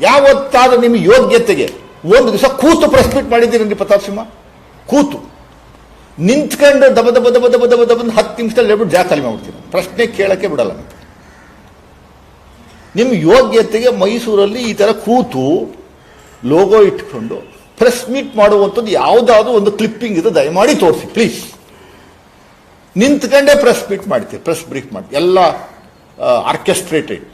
ಯಾವತ್ತಾದ್ರೂ ನಿಮ್ಮ ಯೋಗ್ಯತೆಗೆ ಒಂದು ದಿವಸ ಕೂತು ಪ್ರೆಸ್ ಮೀಟ್ ಮಾಡಿದ್ದೀರಿ ಪ್ರತಾಪ್ ಸಿಂಹ? ಕೂತು. ನಿಂತ್ಕೊಂಡು ದಬ ದಬ ದಬ ದಬ ದಬ ದಬ ಹತ್ತು ನಿಮಿಷದಲ್ಲಿ ಹೇಳ್ಬಿಟ್ಟು ಜಾಗ ಖಾಲಿ ಮಾಡ್ಬಿಡ್ತೀನಿ. ಪ್ರಶ್ನೆ ಕೇಳಕ್ಕೆ ಬಿಡಲ್ಲ. ನಿಮ್ಮ ಯೋಗ್ಯತೆಗೆ ಮೈಸೂರಲ್ಲಿ ಈ ಥರ ಕೂತು ಲೋಗೋ ಇಟ್ಕೊಂಡು ಪ್ರೆಸ್ ಮೀಟ್ ಮಾಡುವಂಥದ್ದು ಯಾವುದಾದ್ರು ಒಂದು ಕ್ಲಿಪ್ಪಿಂಗ್ ಇದೆ, ದಯಮಾಡಿ ತೋರಿಸಿ ಪ್ಲೀಸ್ ನಿಂತ್ಕೊಂಡೇ ಪ್ರೆಸ್ ಮೀಟ್ ಮಾಡ್ತೀವಿ ಪ್ರೆಸ್ ಬ್ರೀಫ್ ಮಾಡಿ. ಎಲ್ಲ ಆರ್ಕೆಸ್ಟ್ರೇಟೆಡ್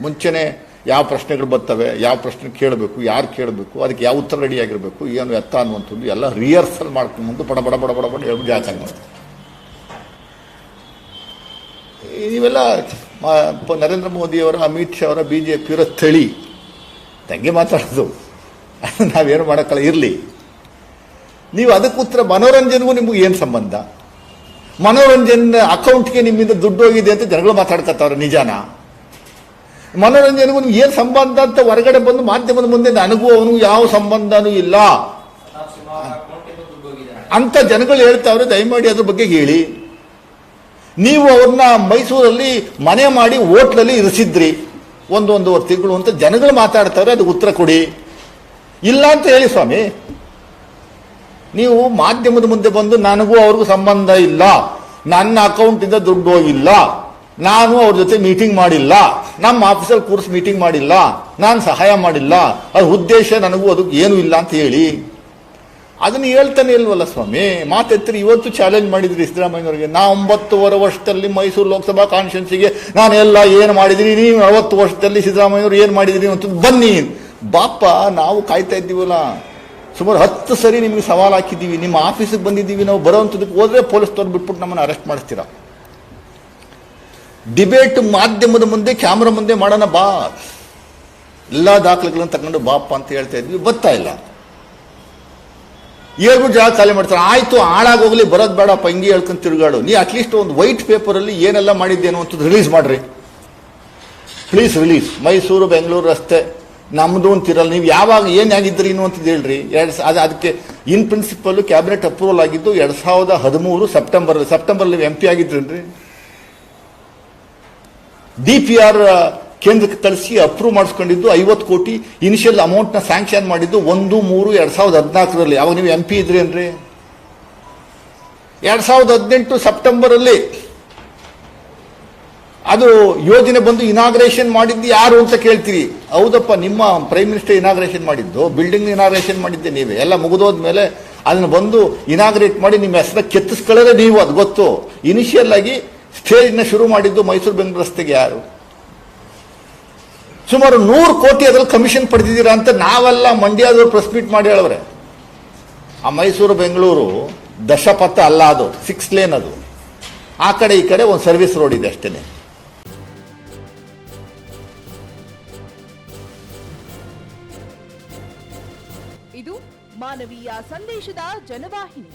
ಮುಂಚೆನೆ ಯಾವ ಪ್ರಶ್ನೆಗಳು ಬರ್ತವೆ, ಯಾವ ಪ್ರಶ್ನೆ ಕೇಳಬೇಕು, ಯಾರು ಕೇಳಬೇಕು, ಅದಕ್ಕೆ ಯಾವ ಉತ್ತರ ರೆಡಿ ಆಗಿರಬೇಕು ಏನು ಎತ್ತ ಅನ್ನುವಂಥದ್ದು ಎಲ್ಲ ರಿಹರ್ಸಲ್ ಮಾಡ್ಕೊಂಡು ಬಡ ಬಡ ಬಡ ಬಡ ಬಡ ಹೇಳ್ಬಿಟ್ಟು ಮ- ಪ- ನರೇಂದ್ರ ಮೋದಿಯವರ, ಅಮಿತ್ ಶಾ ಅವರ ಬಿ ಜೆ ಪಿಯವರ ತಳಿ ತಂಗೆ ಮಾತಾಡೋದು. ನಾವೇನು ಮಾಡೋಕ್ಕಲ್ಲ, ಇರಲಿ. ನೀವು ಅದಕ್ಕೆ ಉತ್ತರ ಮನೋರಂಜನೆಗೂ ನಿಮಗೆ ಏನು ಸಂಬಂಧ? ಮನೋರಂಜನ್ ಅಕೌಂಟ್ಗೆ ನಿಮ್ಮಿಂದ ದುಡ್ಡು ಹೋಗಿದೆ ಅಂತ ಜನಗಳು ಮಾತಾಡ್ಕತ್ತವ್ರೆ ನಿಜಾನ? ಮನೋರಂಜನೆಗೂ ಏನು ಸಂಬಂಧ ಅಂತ ಹೊರಗಡೆ ಬಂದು ಮಾಧ್ಯಮದ ಮುಂದೆ ನನಗೂ ಅವನಿಗೂ ಯಾವ ಸಂಬಂಧನೂ ಇಲ್ಲ. ಅಂತ ಜನಗಳು ಹೇಳ್ತಾವ್ರೆ, ದಯಮಾಡಿ ಅದ್ರ ಬಗ್ಗೆ ಹೇಳಿ. ನೀವು ಅವ್ರನ್ನ ಮೈಸೂರಲ್ಲಿ ಮನೆ ಮಾಡಿ ಹೋಟ್ಲಲ್ಲಿ ಇರಿಸಿದ್ರಿ. ಒಂದು ಒಂದೂವರೆ ತಿಂಗಳು ಅಂತ ಜನಗಳು ಮಾತಾಡ್ತಾವ್ರೆ, ಅದಕ್ಕೆ ಉತ್ತರ ಕೊಡಿ. ಇಲ್ಲ ಅಂತ ಹೇಳಿ ಸ್ವಾಮಿ. ನೀವು ಮಾಧ್ಯಮದ ಮುಂದೆ ಬಂದು ನನಗೂ ಅವ್ರಿಗೂ ಸಂಬಂಧ ಇಲ್ಲ. ನನ್ನ ಅಕೌಂಟಿಂದ ದುಡ್ಡು ಹೋಗಿಲ್ಲ. ನಾನು ಅವ್ರ ಜೊತೆ ಮೀಟಿಂಗ್ ಮಾಡಿಲ್ಲ. ನಮ್ಮ ಆಫೀಸಲ್ಲಿ ಕೂರ್ಸ್ ಮೀಟಿಂಗ್ ಮಾಡಿಲ್ಲ. ನಾನು ಸಹಾಯ ಮಾಡಿಲ್ಲ. ಅದ್ರ ಉದ್ದೇಶ ನನಗೂ ಅದಕ್ಕೆ ಏನೂ ಇಲ್ಲ ಅಂತ ಹೇಳಿ. ಅದನ್ನ ಹೇಳ್ತಾನೆ ಇಲ್ವಲ್ಲ ಸ್ವಾಮಿ? ಮಾತೆತ್ತರಿ ಇವತ್ತು ಚಾಲೆಂಜ್ ಮಾಡಿದ್ರಿ ಸಿದ್ದರಾಮಯ್ಯವರಿಗೆ ನಾ ಒಂಬತ್ತುವರೆ ವರ್ಷದಲ್ಲಿ ಮೈಸೂರು ಲೋಕಸಭಾ ಕಾನ್ಸ್ಟಿಟ್ಯೂನ್ಸಿಗೆ ನಾನು ಎಲ್ಲ ಏನು ಮಾಡಿದ್ರಿ? ನೀವು ಅರವತ್ತು ವರ್ಷದಲ್ಲಿ ಸಿದ್ದರಾಮಯ್ಯವರು ಏನು ಮಾಡಿದ್ರಿ ಅಂತ ಬನ್ನಿ. ಬಾಪ ನಾವು ಕಾಯ್ತಾ ಇದ್ದೀವಲ್ಲ. ಸುಮಾರು ಹತ್ತು ಸರಿ ನಿಮಗೆ ಸವಾಲು ಹಾಕಿದ್ದೀವಿ. ನಿಮ್ಮ ಆಫೀಸಿಗೆ ಬಂದಿದ್ದೀವಿ. ನಾವು ಬರೋವಂಥದ್ದಕ್ಕೆ ಹೋದ್ರೆ ಪೊಲೀಸ್ ತೋರ್ ಬಿಟ್ಬಿಟ್ಟು ನಮ್ಮನ್ನು ಅರೆಸ್ಟ್ ಮಾಡಿಸ್ತೀರಾ? ಡಿಬೇಟ್ ಮಾಧ್ಯಮದ ಮುಂದೆ, ಕ್ಯಾಮ್ರಾ ಮುಂದೆ ಮಾಡೋಣ ಬಾ. ಎಲ್ಲ ದಾಖಲೆಗಳನ್ನು ತಗೊಂಡು ಬಾಪ ಅಂತ ಹೇಳ್ತಾ ಇದ್ವಿ. ಬರ್ತಾ ಇಲ್ಲ. ಹೇಳ್ಬಿಟ್ಟು ಜಾಗ ಖಾಲಿ ಮಾಡ್ತಾರೆ. ಆಯ್ತು ಹಾಳಾಗೋಗ್ಲಿ ಬರೋದು ಬೇಡಪ್ಪ ಪಂಗಿ ಹೇಳ್ಕೊಂಡು ತಿರುಗಾಡು. ನೀ ಅಟ್ಲೀಸ್ಟ್ ಒಂದು ವೈಟ್ ಪೇಪರಲ್ಲಿ ಏನೆಲ್ಲ ಮಾಡಿದ್ದೇನೋ ಅಂತ ರಿಲೀಸ್ ಮಾಡ್ರಿ. ಪ್ಲೀಸ್ ರಿಲೀಸ್ ಮೈಸೂರು, ಬೆಂಗಳೂರು ರಸ್ತೆ. ನಮ್ಮದು ಅಂತಿರಲ್ಲ ನೀವು ಯಾವಾಗ ಏನಾಗಿದ್ರಿ ಅಂತದ್ದು ಹೇಳ್ರಿ. ಎರಡು ಅದು ಅದಕ್ಕೆ ಇನ್ ಪ್ರಿನ್ಸಿಪಲ್ ಕ್ಯಾಬಿನೆಟ್ ಅಪ್ರೂವಲ್ ಆಗಿದ್ದು ಎರಡು ಸಾವಿರದ ಹದಿಮೂರು ಸೆಪ್ಟೆಂಬರ್ ಸೆಪ್ಟೆಂಬರ್ ಎಂ ಪಿ ಆಗಿದ್ರೇನ್ರಿ ಡಿ ಪಿ ಆರ್ ಕೇಂದ್ರಕ್ಕೆ ತಳಿಸಿ ಅಪ್ರೂವ್ ಮಾಡಿಸ್ಕೊಂಡಿದ್ದು ಐವತ್ತು ಕೋಟಿ ಇನಿಷಿಯಲ್ ಅಮೌಂಟ್ನ ಸ್ಯಾಂಕ್ಷನ್ ಮಾಡಿದ್ದು ಒಂದು, ಮೂರು, ಎರಡು ಸಾವಿರದ ಹದಿನಾಲ್ಕರಲ್ಲಿ. ಅವಾಗ ನೀವು ಎಂ ಪಿ ಅಂದ್ರೆ ಎರಡ್ ಸಾವಿರದ ಹದಿನೆಂಟು ಸೆಪ್ಟೆಂಬರಲ್ಲಿ ಅದು ಯೋಜನೆ ಬಂದು ಇನಾಗ್ರೇಷನ್ ಮಾಡಿದ್ದು ಯಾರು ಅಂತ ಕೇಳ್ತೀರಿ. ಹೌದಪ್ಪ, ನಿಮ್ಮ ಪ್ರೈಮ್ ಮಿನಿಸ್ಟರ್ ಇನಾಗ್ರೇಷನ್ ಮಾಡಿದ್ದು ಬಿಲ್ಡಿಂಗ್ ಇನಾಗ್ರೇಷನ್ ಮಾಡಿದ್ದೆ ನೀವೇ. ಎಲ್ಲ ಮುಗಿದೋದ್ಮೇಲೆ ಅದನ್ನು ಬಂದು ಇನಾಗ್ರೇಟ್ ಮಾಡಿ ನಿಮ್ಮ ಹೆಸರ ಕೆತ್ತಿಸ್ಕೊಳ್ಳೋದೇ ನೀವು, ಅದು ಗೊತ್ತು. ಇನಿಷಿಯಲ್ ಆಗಿ ಸ್ಟೇಜ್ನ ಶುರು ಮಾಡಿದ್ದು ಮೈಸೂರು ಬೆಂಗಳೂರು ರಸ್ತೆಗೆ ಯಾರು? ಸುಮಾರು ನೂರು ಕೋಟಿ ಅದ್ರಲ್ಲಿ ಕಮಿಷನ್ ಪಡೆದಿದ್ದೀರಾ ಅಂತ ನಾವೆಲ್ಲ ಮಂಡ್ಯದವರು ಪ್ರೆಸ್ ಮೀಟ್ ಮಾಡಿ ಹೇಳವ್ರೆ. ಆ ಮೈಸೂರು, ಬೆಂಗಳೂರು ದಶಪಥ ಅಲ್ಲ ಅದು ಸಿಕ್ಸ್ ಲೇನ್ ಅದು. ಆ ಕಡೆ ಈ ಕಡೆ ಒಂದು ಸರ್ವಿಸ್ ರೋಡ್ ಇದೆ ಅಷ್ಟೇ ಇದು ಮಾನವೀಯ ಸಂದೇಶದ ಜನವಾಹಿನಿ.